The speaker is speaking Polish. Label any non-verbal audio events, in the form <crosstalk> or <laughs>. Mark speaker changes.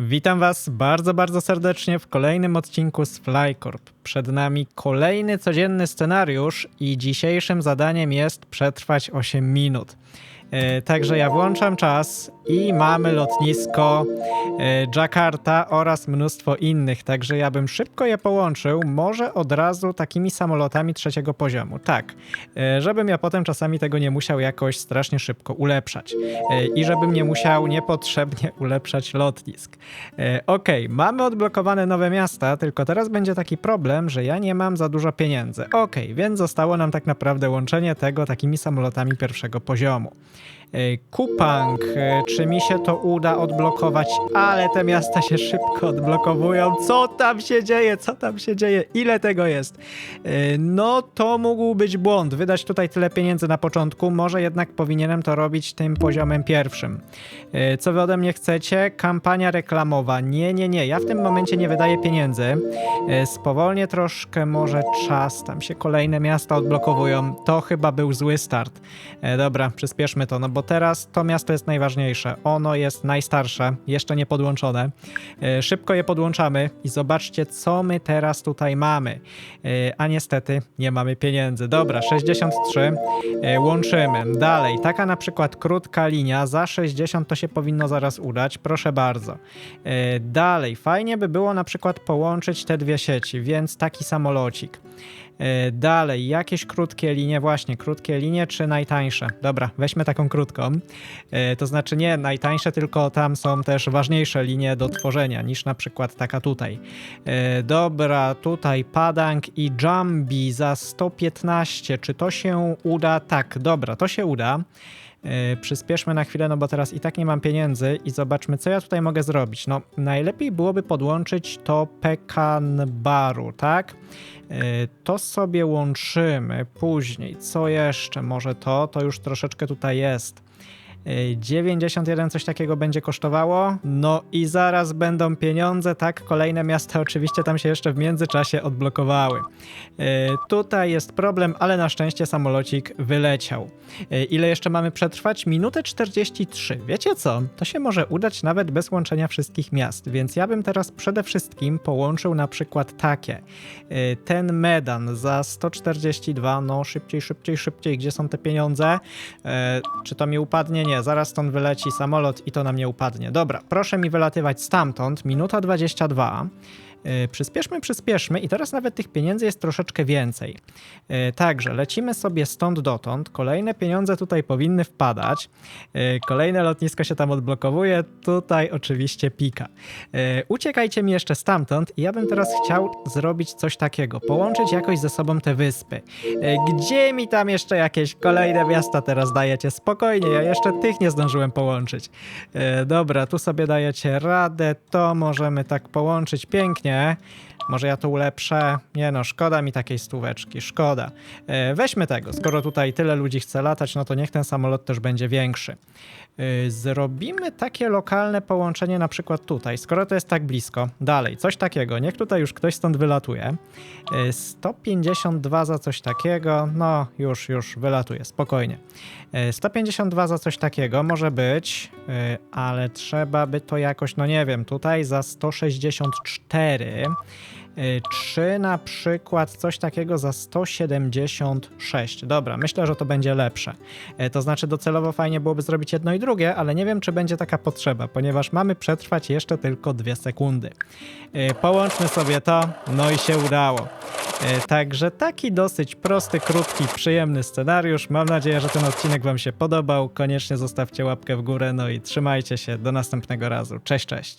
Speaker 1: Witam Was bardzo, bardzo serdecznie w kolejnym odcinku z Flycorp. Przed nami kolejny codzienny scenariusz i dzisiejszym zadaniem jest przetrwać 8 minut. E, Także ja włączam czas i mamy lotnisko e, Jakarta oraz mnóstwo innych, także ja bym szybko je połączył, może od razu takimi samolotami trzeciego poziomu. Tak, e, żebym ja potem czasami tego nie musiał jakoś strasznie szybko ulepszać i żebym nie musiał niepotrzebnie <laughs> ulepszać lotnisk. Okej, mamy odblokowane nowe miasta, tylko teraz będzie taki problem, że ja nie mam za dużo pieniędzy. Okej, więc zostało nam tak naprawdę łączenie tego takimi samolotami pierwszego poziomu. E, Kupang, e, czy mi się to uda odblokować? Ale te miasta się szybko odblokowują. Co tam się dzieje? Co tam się dzieje? Ile tego jest? E, No to mógł być błąd. Wydać tutaj tyle pieniędzy na początku. Może jednak powinienem to robić tym poziomem pierwszym. Co wy ode mnie chcecie? Kampania reklamowa. Nie, nie, nie. Ja w tym momencie nie wydaję pieniędzy. Spowolnię troszkę może czas. Tam się kolejne miasta odblokowują. To chyba był zły start. Dobra, przyspieszmy to, no bo teraz to miasto jest najważniejsze. Ono jest najstarsze, jeszcze nie podłączone. E, Szybko je podłączamy i zobaczcie, co my teraz tutaj mamy. E, A niestety nie mamy pieniędzy. Dobra, 63. E, Łączymy. Dalej, taka na przykład krótka linia za 60 to się powinno zaraz udać. Proszę bardzo. Dalej, fajnie by było na przykład połączyć te dwie sieci, więc taki samolocik. E, Dalej, jakieś krótkie linie, właśnie, krótkie linie czy najtańsze? Dobra, weźmy taką krótką. E, To znaczy nie najtańsze, tylko tam są też ważniejsze linie do tworzenia niż na przykład taka tutaj. E, Dobra, tutaj Padang i Jambi za 115. Czy to się uda? Tak, dobra, to się uda. E, Przyspieszmy na chwilę, no bo teraz i tak nie mam pieniędzy i zobaczmy, co ja tutaj mogę zrobić. No, najlepiej byłoby podłączyć to Pekan Baru, tak? E, To sobie łączymy później. Co jeszcze? Może to? To już troszeczkę tutaj jest. E, 91 coś takiego będzie kosztowało. No i zaraz będą pieniądze, tak? Kolejne miasta oczywiście tam się jeszcze w międzyczasie odblokowały. E, Tutaj jest problem, ale na szczęście samolocik wyleciał. E, Ile jeszcze mamy przetrwać? Minutę 43. Wiecie co? To się może udać nawet bez łączenia wszystkich miast, więc ja bym teraz przede wszystkim połączył na przykład takie. E, Ten Medan za 142, no szybciej, szybciej, szybciej. Gdzie są te pieniądze? Czy to mi upadnie? Nie, zaraz stąd wyleci samolot i to na mnie upadnie. Dobra, proszę mi wylatywać stamtąd. Minuta 22. Yy, Przyspieszmy, przyspieszmy i teraz nawet tych pieniędzy jest troszeczkę więcej. Yy, Także lecimy sobie stąd dotąd. Kolejne pieniądze tutaj powinny wpadać. Yy, Kolejne lotnisko się tam odblokowuje. Tutaj oczywiście pika. Uciekajcie mi jeszcze stamtąd i ja bym teraz chciał zrobić coś takiego. Połączyć jakoś ze sobą te wyspy. Gdzie mi tam jeszcze jakieś kolejne miasta teraz dajecie? Spokojnie, ja jeszcze tych nie zdążyłem połączyć. E, dobra, tu sobie dajecie radę, to możemy tak połączyć pięknie. selanjutnya. Może ja to ulepszę? Nie no, szkoda mi takiej stóweczki, szkoda. E, weźmy tego, skoro tutaj tyle ludzi chce latać, no to niech ten samolot też będzie większy. E, zrobimy takie lokalne połączenie na przykład tutaj, skoro to jest tak blisko. Dalej, coś takiego, niech tutaj już ktoś stąd wylatuje. E, 152 za coś takiego, no już, już wylatuje, spokojnie. E, 152 za coś takiego może być, e, ale trzeba by to jakoś, no nie wiem, tutaj za 164. e, Czy na przykład coś takiego za 176? Dobra, myślę, że to będzie lepsze. E, To znaczy, docelowo fajnie byłoby zrobić jedno i drugie, ale nie wiem, czy będzie taka potrzeba, ponieważ mamy przetrwać jeszcze tylko dwie sekundy. E, Połączmy sobie to, no i się udało. Także taki dosyć prosty, krótki, przyjemny scenariusz. Mam nadzieję, że ten odcinek Wam się podobał. Koniecznie zostawcie łapkę w górę, no i trzymajcie się. Do następnego razu. Cześć, cześć.